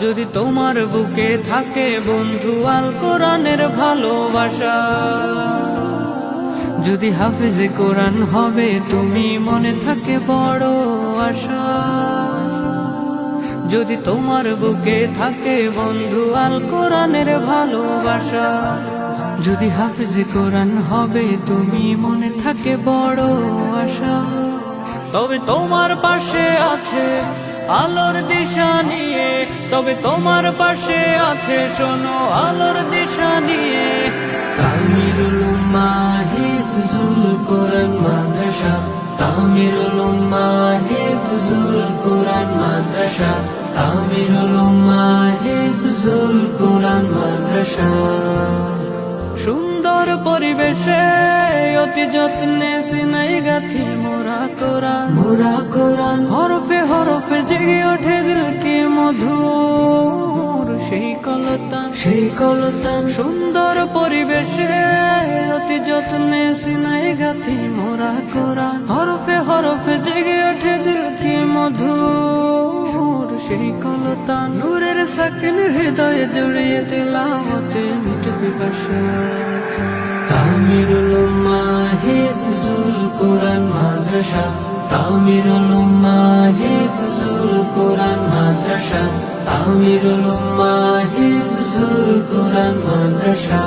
যদি তোমার বুকে থাকে বন্ধু, আল কোরআনের ভালোবাসা। যদি হাফিজে কোরআন হবে, তুমি মনে থাকে বড় আশা। যদি তোমার বুকে থাকে বন্ধু, আল কোরআনের ভালোবাসা। যদি হাফিজে কোরআন হবে, তুমি মনে থাকে বড় আশা। তবে তোমার পাশে আছে আলোর দিশা নিয়ে। তবে তোমার পাশে আছে, শোনো, আলোর দিশা নিয়ে। তামিরুল মাহিফজুল কোরআন, মাদ্রাসা। তামিরুল মাহিফজুল কোরআন, মাদ্রাসা। তামিরুল মাহিফজুল কোরআন, মাদ্রাসা। সুন্দর পরিবেশে অতি যত্নে সিনাই গাছি মোরা কোরআন মোরা কোরআন হরফে হরফে জেগে ওঠে দিলকে মধুর সেই কলতান। সেই কলতান। সুন্দর পরিবেশে অতি যত্নে সিনাই গাছি মোরা কোরআন হরফে হরফে জেগে ওঠে দিলকে মধুর সেই কলতান নূরের সাকিন হৃদয়ে জড়িয়ে তেলাওয়াতে মিটবে বাসা। তামিরুল মাহিফজুল কোরআন মাদ্রাসা। তামিরুল মাহিফজুল কোরআন মাদ্রাসা। তামিরুল মাহিফজুল কোরআন মাদ্রাসা।